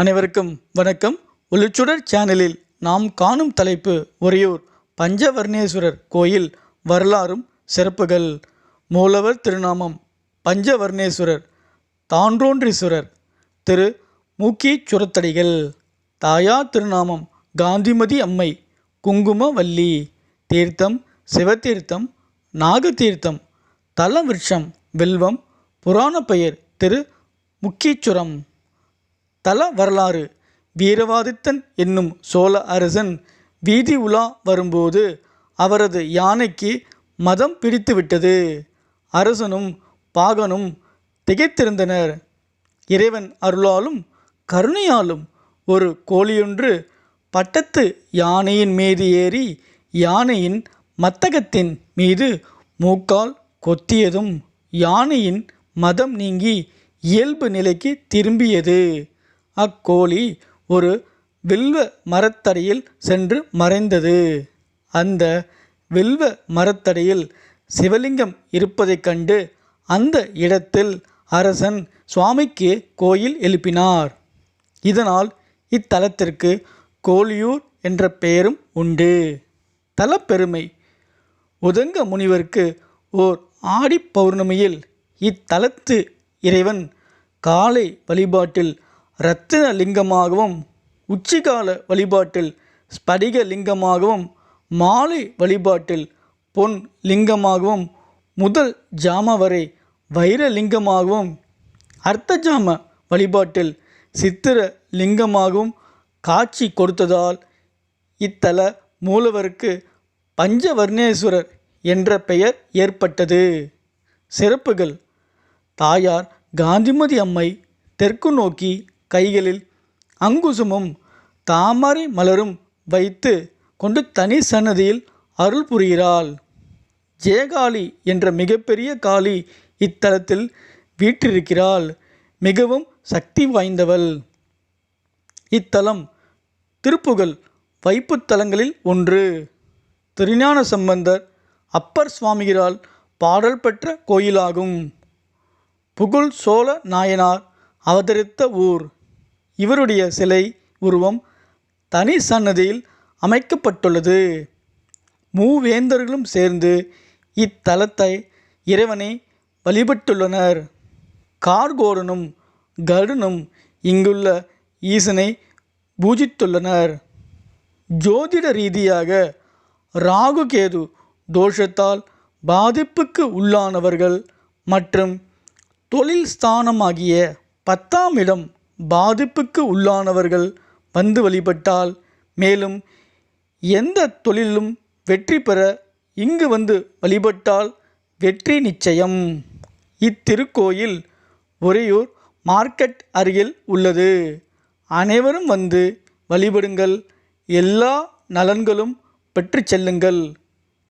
அனைவருக்கும் வணக்கம். ஒளிச்சுடர் சேனலில் நாம் காணும் தலைப்பு உறையூர் பஞ்சவர்ணேஸ்வரர் கோயில் வரலாறும் சிறப்புகள். மூலவர் திருநாமம் பஞ்சவர்ணேஸ்வரர் தான்றோன்றீஸ்வரர் திரு. மூக்கீச்சுரத்தடிகள் தாயார் திருநாமம் காந்திமதி அம்மை குங்குமவல்லி தீர்த்தம் சிவதீர்த்தம் நாகதீர்த்தம் தலவிருஷம் வில்வம் புராண பெயர் திரு. முக்கீச்சுரம். தல வரலாறு. வீரவாதித்தன் என்னும் சோழ அரசன் வீதி உலா வரும்போது அவரது யானைக்கு மதம் பிடித்துவிட்டது அரசனும் பாகனும் திகைத்திருந்தனர். இறைவன் அருளாலும் கருணையாலும் ஒரு கோழியொன்று பட்டத்து யானையின் மீது ஏறி யானையின் மத்தகத்தின் மீது மூக்கால் கொத்தியதும் யானையின் மதம் நீங்கி இயல்பு நிலைக்கு திரும்பியது. அக்கோழி ஒரு வில்வ மரத்தடியில் சென்று மறைந்தது. அந்த வில்வ மரத்தடியில் சிவலிங்கம் இருப்பதைக் கண்டு அந்த இடத்தில் அரசன் சுவாமிக்கு கோயில் எழுப்பினார். இதனால் இத்தலத்திற்கு கோழியூர் என்ற பெயரும் உண்டு. தலப்பெருமை உதங்க முனிவருக்கு ஓர் ஆடி பௌர்ணமியில் இத்தலத்து இறைவன் காலை வழிபாட்டில் இரத்தின லிங்கமாகவும் உச்சிகால வழிபாட்டில் ஸ்படிக லிங்கமாகவும் மாலை வழிபாட்டில் பொன் லிங்கமாகவும் முதல் ஜாம வரை வைர லிங்கமாகவும் அர்த்தஜாம வழிபாட்டில் சித்திர லிங்கமாகவும் காட்சி கொடுத்ததால் இத்தல மூலவருக்கு பஞ்சவர்ணேஸ்வரர் என்ற பெயர் ஏற்பட்டது. சிறப்புகள். தாயார் காந்திமதி அம்மை தெற்கு நோக்கி கைகளில் அங்குசமும் தாமரை மலரும் வைத்து கொண்டு தனி சன்னதியில் அருள் புரிகிறாள். ஜெயகாளி என்ற மிகப்பெரிய காளி இத்தலத்தில் வீற்றிருக்கிறாள். மிகவும் சக்தி வாய்ந்தவள். இத்தலம் திருப்புகழ் வைப்புத்தலங்களில் ஒன்று. திருஞான சம்பந்தர் அப்பர் சுவாமிகளால் பாடல் பெற்ற கோயிலாகும். புகழ் சோழ நாயனார் அவதரித்த ஊர். இவருடைய சிலை உருவம் தனி சன்னதியில் அமைக்கப்பட்டுள்ளது. மூவேந்தர்களும் சேர்ந்து இத்தலத்தை இறைவனை வழிபட்டுள்ளனர். கார்கோடனும் கருடனும் இங்குள்ள ஈசனை பூஜித்துள்ளனர். ஜோதிட ரீதியாக ராகுகேது தோஷத்தால் பாதிப்புக்கு உள்ளானவர்கள் மற்றும் தொழில் ஸ்தானமாகிய பத்தாம் இடம் பாதிப்புக்கு உள்ளானவர்கள் வந்து வழிபட்டால் மேலும் எந்த தொழிலும் வெற்றி பெற இங்கு வந்து வழிபட்டால் வெற்றி நிச்சயம். இத்திருக்கோயில் உறையூர் மார்க்கெட் அருகில் உள்ளது. அனைவரும் வந்து வழிபடுங்கள். எல்லா நலன்களும் பெற்று செல்லுங்கள்.